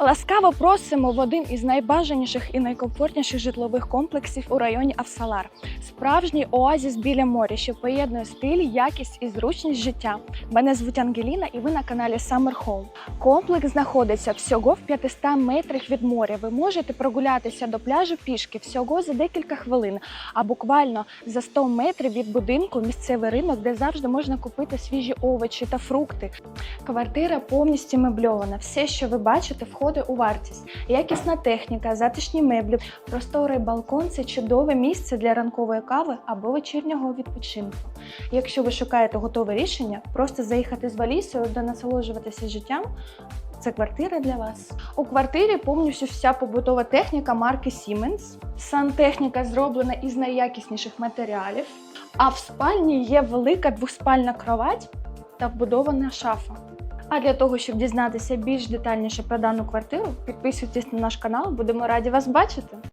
Ласкаво просимо в один із найбажаніших і найкомфортніших житлових комплексів у районі Авсалар. Справжній оазіс біля моря, що поєднує стиль, якість і зручність життя. Мене звуть Ангеліна, і ви на каналі Summer Home. Комплекс знаходиться всього в 500 метрах від моря. Ви можете прогулятися до пляжу пішки всього за декілька хвилин, а буквально за 100 метрів від будинку місцевий ринок, де завжди можна купити свіжі овочі та фрукти. Квартира повністю мебльована. Все, що ви бачите, входить у вартість. Якісна техніка, затишні меблі, просторий балкон це чудове місце для ранкової кави або вечірнього відпочинку. Якщо ви шукаєте готове рішення, просто заїхати з валісою та насолоджуватися життям. Це квартира для вас. У квартирі повністю вся побутова техніка марки Siemens. Сантехніка зроблена із найякісніших матеріалів. А в спальні є велика двоспальна кровать та вбудована шафа. А для того, щоб дізнатися більш детальніше про дану квартиру, підписуйтесь на наш канал, будемо раді вас бачити.